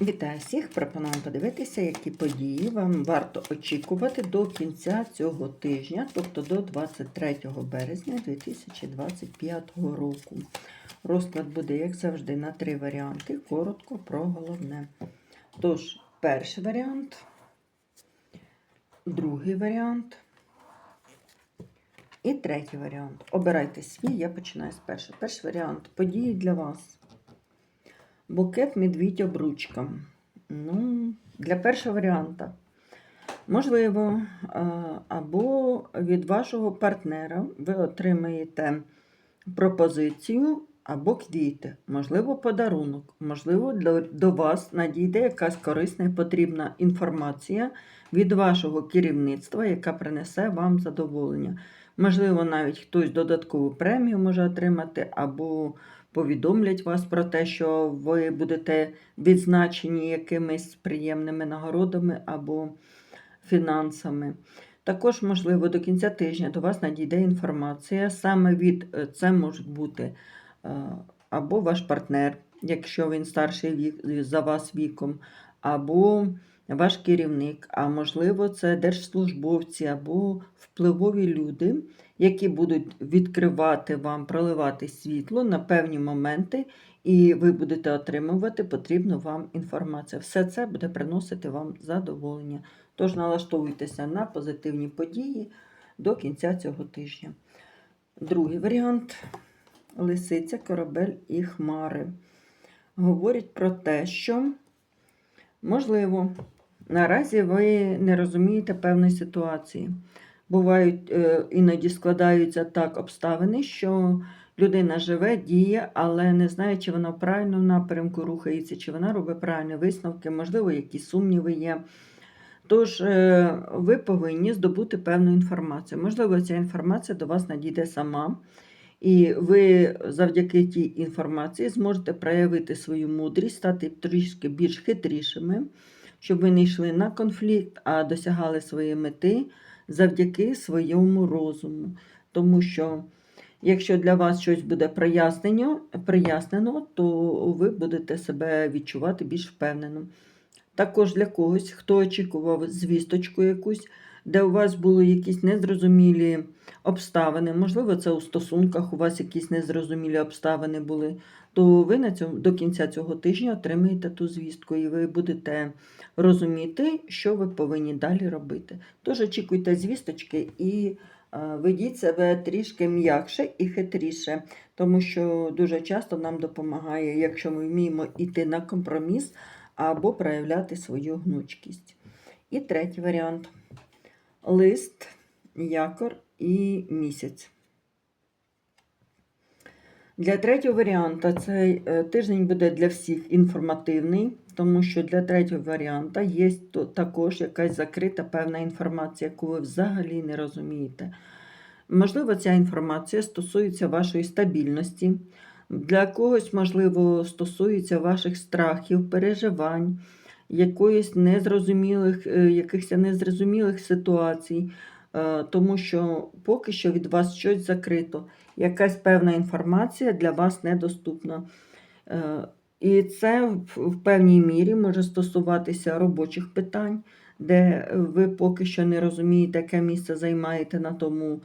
Вітаю всіх! Пропоную подивитися, які події вам варто очікувати до кінця цього тижня, тобто до 23 березня 2025 року. Розклад буде, як завжди, на три варіанти. Коротко про головне. Тож, перший варіант, другий варіант і третій варіант. Обирайте свій, я починаю з першого. Перший варіант події для вас. Букет медвідь обручка. Ну, для першого варіанта. Можливо, або від вашого партнера ви отримаєте пропозицію або квіти, можливо, подарунок, можливо, до вас надійде якась корисна і потрібна інформація від вашого керівництва, яка принесе вам задоволення. Можливо, навіть хтось додаткову премію може отримати, або повідомлять вас про те, що ви будете відзначені якимись приємними нагородами або фінансами. Також, можливо, до кінця тижня до вас надійде інформація. Саме від е, це може бути е, або ваш партнер, якщо він старший вік за вас віком, або ваш керівник, а можливо, це держслужбовці або впливові люди, які будуть відкривати вам, проливати світло на певні моменти, і ви будете отримувати потрібну вам інформацію. Все це буде приносити вам задоволення. Тож налаштовуйтеся на позитивні події до кінця цього тижня. Другий варіант лисиця, корабель і хмари. Говорять про те, що, можливо, наразі ви не розумієте певної ситуації. Бувають, е, іноді складаються так обставини, що людина живе, діє, але не знає, чи вона в правильному напрямку рухається, чи вона робить правильні висновки, можливо, якісь сумніви є. Тож е, ви повинні здобути певну інформацію. Можливо, ця інформація до вас надійде сама, і ви завдяки тій інформації зможете проявити свою мудрість, стати трішки більш хитрішими, щоб ви не йшли на конфлікт, а досягали своєї мети завдяки своєму розуму. Тому що, якщо для вас щось буде прояснено, то ви будете себе відчувати більш впевненим. Також для когось, хто очікував звісточку якусь, де у вас були якісь незрозумілі обставини, можливо, це у стосунках у вас якісь незрозумілі обставини були, то ви на цьому, до кінця цього тижня отримаєте ту звістку, і ви будете розуміти, що ви повинні далі робити. Тож очікуйте звісточки і е, ведіть себе трішки м'якше і хитріше, тому що дуже часто нам допомагає, якщо ми вміємо йти на компроміс або проявляти свою гнучкість. І третій варіант лист, якор і місяць. Для третього варіанта цей е, тиждень буде для всіх інформативний, тому що для третього варіанта є також якась закрита певна інформація, яку ви взагалі не розумієте. Можливо, ця інформація стосується вашої стабільності, для когось, можливо, стосується ваших страхів, переживань, якоїсь незрозумілих, е, якихось незрозумілих ситуацій, е, тому що поки що від вас щось закрито, якась певна інформація для вас недоступна. Е, І це в в певній мірі може стосуватися робочих питань, де ви поки що не розумієте, яке місце займаєте на тому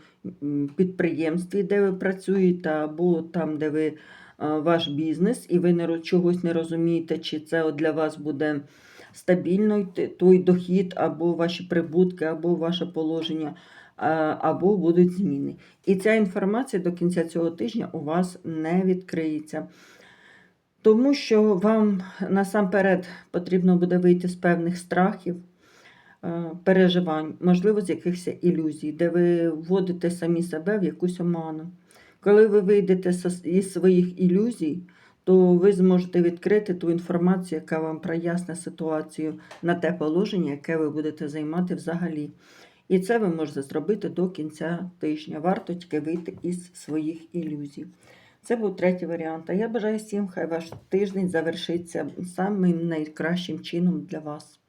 підприємстві, де ви працюєте, або там, де ви ваш бізнес, і ви не, чогось не розумієте, чи це для вас буде стабільно той дохід, або ваші прибутки, або ваше положення, або будуть зміни. І ця інформація до кінця цього тижня у вас не відкриється. Тому що вам насамперед потрібно буде вийти з певних страхів, е, переживань, можливо, з якихось ілюзій, де ви вводите самі себе в якусь оману. Коли ви вийдете із своїх ілюзій, то ви зможете відкрити ту інформацію, яка вам проясне ситуацію на те положення, яке ви будете займати взагалі. І це ви можете зробити до кінця тижня. Варто тільки вийти із своїх ілюзій. Це був третій варіант. А я бажаю всім, хай ваш тиждень завершиться самим найкращим чином для вас.